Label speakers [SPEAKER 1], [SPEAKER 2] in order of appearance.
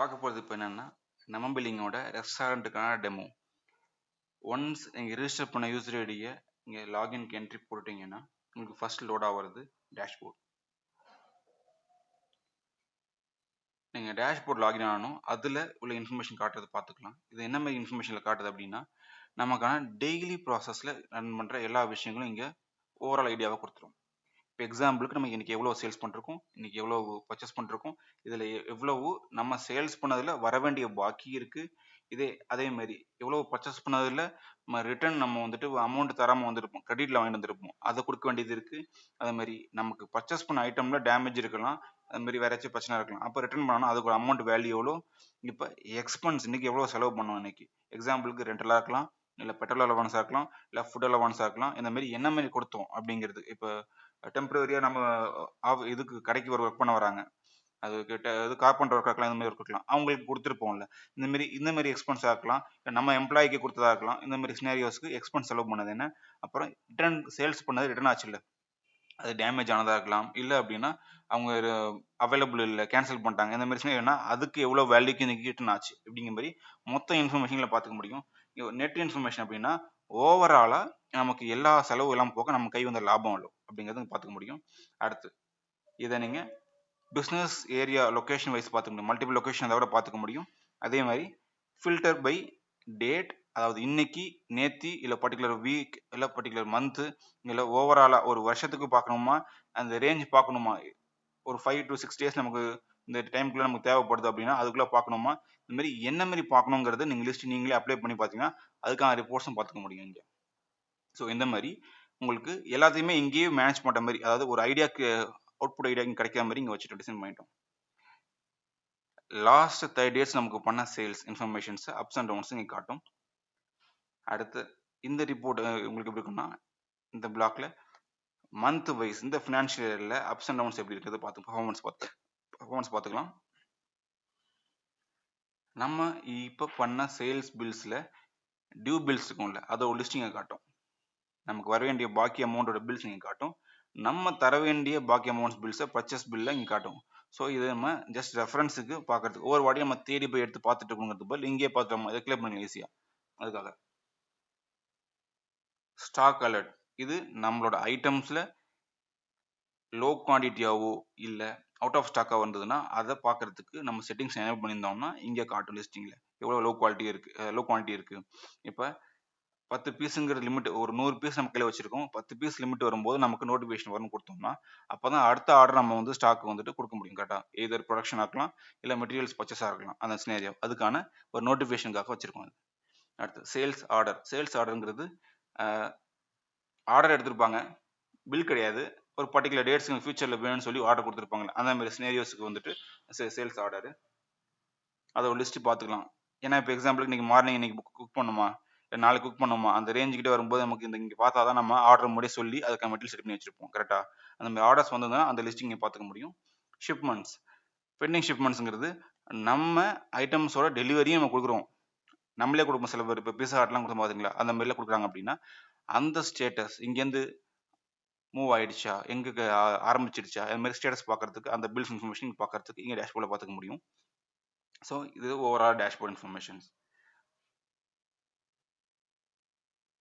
[SPEAKER 1] பார்க்க போகிறது இப்போ என்னென்னா நம்ம பில்லிங்கோட ரெஸ்டாரண்ட்டுக்கான டெமோ ஒன்ஸ் நீங்கள் ரிஜிஸ்டர் பண்ண யூசர் ஐடியை இங்கே லாகின்க்கு என்ட்ரி போட்டுட்டீங்கன்னா உங்களுக்கு ஃபர்ஸ்ட் லோட் ஆகிறது டேஷ்போர்ட் நீங்கள் டேஷ்போர்ட் லாகின் ஆகணும் அதில் உள்ள இன்ஃபர்மேஷன் காட்டுறது பார்த்துக்கலாம். இது என்ன மாதிரி இன்ஃபர்மேஷனில் காட்டுது அப்படின்னா நமக்கான டெய்லி ப்ராசஸில் ரன் பண்ணுற எல்லா விஷயங்களும் இங்கே ஓவரால் ஐடியாவாக கொடுத்துரும். இப்போ எக்ஸாம்பிளுக்கு நம்ம இன்றைக்கி எவ்வளோ சேல்ஸ் பண்ணிருக்கோம் இன்றைக்கி எவ்வளோ பர்ச்சேஸ் பண்ணிருக்கோம் இதில் எவ்வளவு நம்ம சேல்ஸ் பண்ணதில் வர வேண்டிய பாக்கி இருக்குது இதே அதே மாதிரி எவ்வளோ பர்ச்சேஸ் பண்ணதில் நம்ம ரிட்டர்ன் நம்ம வந்துட்டு அமௌண்ட் தராமல் வந்திருப்போம் கிரெடிட்டில் வாங்கிட்டு வந்திருப்போம் அதை கொடுக்க வேண்டியது இருக்குது அதே மாதிரி நமக்கு பர்ச்சேஸ் பண்ண ஐட்டமில் டேமேஜ் இருக்கலாம் அது மாதிரி ஏதாச்சும் பிரச்சனை இருக்கலாம். அப்போ ரிட்டர்ன் பண்ணணும் அதுக்கு ஒரு அமௌண்ட் வேல்யூ எவ்வளோ இப்போ எக்ஸ்பென்ஸ் இன்றைக்கி எவ்வளோ செலவு பண்ணோம் இன்றைக்கி எக்ஸாம்பிளுக்கு ரெண்டலாக இருக்கலாம் இல்லை பெட்ரோல் அலவான்ஸ் ஆக்கலாம் இல்லை ஃபுட் அலவான்ஸ் ஆக்கலாம் இந்த மாதிரி என்ன மாதிரி கொடுத்தோம் அப்படிங்கிறது. இப்போ டெம்பரரியாக நம்ம ஆஃப் இதுக்கு கடைக்கு ஒரு ஒர்க் பண்ண வராங்க. அது கிட்ட இது கார்பெண்டர் ஒர்க் ஆக்கலாம் இந்த மாதிரி ஒர்க் இருக்கலாம். அவங்களுக்கு கொடுத்துருப்போம்ல. இந்த மாதிரி இந்த மாதிரி எக்ஸ்பென்ஸ் இருக்கலாம் இல்லை நம்ம எம்ப்ளாய்க்கு கொடுத்ததா இருக்கலாம். இந்த மாதிரி சினாரியோஸ்க்கு எக்ஸ்பென்ஸ் செலவு பண்ணது என்ன? அப்புறம் ரிட்டர்ன் சேல்ஸ் பண்ணது ரிட்டர்ன் ஆச்சு இல்லை அது டேமேஜ் ஆனதாக இருக்கலாம். இல்லை அப்படின்னா அவங்க அவைலபிள் இல்லை கேன்சல் பண்ணிட்டாங்க. இந்த மாதிரி சினாரியோனா அதுக்கு எவ்வளோ வேல்யூக்கு இன்னைக்கு ரிட்டர்ன் ஆச்சு? அப்படிங்கிற மாதிரி மொத்த இன்ஃபர்மேஷனில் பார்த்துக்க முடியும். நெட் இன்ஃபர்மேஷன் அப்படின்னா ஓவராலாக நமக்கு எல்லா செலவு எல்லாம் போக நம்ம கை வந்த லாபம் இல்லை அப்படிங்கிறது பார்த்துக்க முடியும். அடுத்து இதை நீங்கள் பிஸ்னஸ் ஏரியா லொக்கேஷன் வைஸ் பார்த்துக்க முடியும். மல்டிபிள் லொக்கேஷன் அதை விட பார்த்துக்க முடியும். அதே மாதிரி ஃபில்டர் பை டேட் அதாவது இன்னைக்கு நேத்தி இல்லை பர்டிகுலர் வீக் இல்லை பர்டிகுலர் மந்த்து இல்லை ஓவராலாக ஒரு வருஷத்துக்கு பார்க்கணுமா? அந்த ரேஞ்ச் பார்க்கணுமா? ஒரு ஃபைவ் டு சிக்ஸ் டேஸ் நமக்கு இந்த டைமுக்குள்ளே நமக்கு தேவைப்படுது அப்படின்னா அதுக்குள்ளே பார்க்கணுமா? இந்த மாதிரி என்ன மாதிரி பார்க்கணுங்கிறத நீங்கள் லிஸ்ட் நீங்களே அப்ளை பண்ணி பார்த்தீங்கன்னா அதுக்கான ரிப்போர்ட்ஸும் பார்த்துக்க முடியும் இங்கே. ஸோ இந்த மாதிரி உங்களுக்கு எல்லாத்தையுமே இங்கேயே மேனேஜ் பண்ணுற மாதிரி அதாவது ஒரு ஐடியாக்கு அவுட்புட் ஐடியா கிடைக்கிற மாதிரி இங்கே வச்சுட்டு டிசைன் பண்ணிட்டோம். லாஸ்ட் தேர்ட் டேஸ் நமக்கு பண்ண sales informations ups and downs இங்கே காட்டும். அடுத்து இந்த ரிப்போர்ட் உங்களுக்கு எப்படி இருக்குன்னா இந்த பிளாக்ல மந்த் வைஸ் இந்த ஃபினான்ஷியல் இயரில் அப்ஸ் அண்ட் டவுன்ஸ் எப்படி இருக்கிறது பார்த்து பர்ஃபார்மன்ஸ் பார்த்து. பர்ஃபார்மன்ஸ் பார்த்துக்கலாம். நம்ம இப்போ பண்ண சேல்ஸ் பில்ஸில் டியூ பில்ஸ் இருக்கும்ல அதோட லிஸ்டிங்கை காட்டும். நமக்கு வர வேண்டிய பாக்கி அமௌண்ட்டோட பில்ஸ் இங்கே காட்டும். நம்ம தர வேண்டிய பாக்கி அமௌண்ட்ஸ் பில்ஸை பர்ச்சேஸ் பில்ல இங்கே காட்டும். ஸோ இது நம்ம ஜஸ்ட் ரெஃபரன்ஸுக்கு பார்க்கறதுக்கு ஒவ்வொரு வாட்டியும் நம்ம தேடி போய் எடுத்து பார்த்துட்டு இருக்கணுங்கிறது பதில் இங்கேயே பார்த்துட்டோம் இதை கிளியர் பண்ணி ஈஸியாக அதுக்காக. ஸ்டாக் அலர்ட் இது நம்மளோட ஐட்டம்ஸில் லோ குவான்டிட்டியாவோ இல்லை அவுட் ஆஃப் ஸ்டாக்காக வந்ததுன்னா அதை பார்க்கறதுக்கு நம்ம செட்டிங்ஸ் எனேபிள் பண்ணியிருந்தோம்னா இங்கே காட்டும் லிஸ்டிங்கில் எவ்வளோ லோ குவாலிட்டி இருக்குது லோ குவான்டிட்டி இருக்குது இப்போ பத்து பீஸுங்கிற லிமிட் ஒரு நூறு பீஸ் நம்ம கையில் வச்சிருக்கோம். பத்து பீஸ் லிமிட் வரும்போது நமக்கு நோட்டிஃபிகேஷன் வரும்னு கொடுத்தோம்னா அப்போ தான் அடுத்த ஆர்டர் நம்ம வந்து ஸ்டாக் வந்துட்டு கொடுக்க முடியும் கரெக்டாக எதர் ப்ரொடக்ஷன் ஆகலாம் இல்லை மெட்டீரியல்ஸ் பர்ச்சேஸ் ஆகலாம் அந்த சினேரியா அதுக்கான ஒரு நோட்டிஃபிகேஷனுக்காக வச்சுருக்கோம் அது. அடுத்து சேல்ஸ் ஆர்டர் சேல்ஸ் ஆர்டருங்கிறது ஆர்டர் எடுத்திருப்பாங்க. பில் கிடையாது. ஒரு பர்டிகுலர் டேட்ஸ் ஃபியூச்சரில் வேணும்னு சொல்லி ஆர்டர் கொடுத்துருப்பாங்க அந்த மாதிரி ஸ்னேரியோஸ்க்கு வந்துட்டு சேல்ஸ் ஆர்டர் அதை ஒரு லிஸ்ட்டு பார்த்துக்கலாம். ஏன்னா இப்போ எக்ஸாம்பிளுக்கு இன்றைக்கி மார்னிங் இன்னைக்கு குக் பண்ணுமா? நாளைக்கு குக் பண்ணுமா? அந்த ரேஞ்சு வரும்போது நமக்கு இந்த இங்கே பார்த்தா தான் நம்ம ஆர்டர் முடிய சொல்லி அதுக்கு மெட்டீரியல் செட் பண்ணி வச்சிருப்போம் கரெக்டாக அந்த மாதிரி ஆர்டர்ஸ் வந்ததுன்னா அந்த லிஸ்டிங் பார்த்துக்க முடியும். ஷிப்மெண்ட்ஸ் பெண்டிங் ஷிப்மெண்ட்ஸுங்கிறது நம்ம ஐட்டம்ஸோட டெலிவரியும் நம்ம கொடுக்குறோம். நம்மளே கொடுப்போம். சில பேர் இப்போ பீஸா ஆர்ட்லாம் கொடுத்தோம் பார்த்தீங்களா அந்த மாதிரிலாம் கொடுக்குறாங்க அப்படின்னா அந்த ஸ்டேட்டஸ் இங்கேருந்து மூவ் ஆயிடுச்சா? எங்கே ஆரம்பிச்சிடுச்சா? அது மாதிரி ஸ்டேட்டஸ் பார்க்கறதுக்கு அந்த பில்ஸ் இன்ஃபர்மேஷன் பார்க்கறதுக்கு இங்கே டேஷ்போர்டில் பார்த்துக்க முடியும். ஸோ இது ஓவரால் டேஷ்போர்ட் இன்ஃபர்மேஷன்ஸ்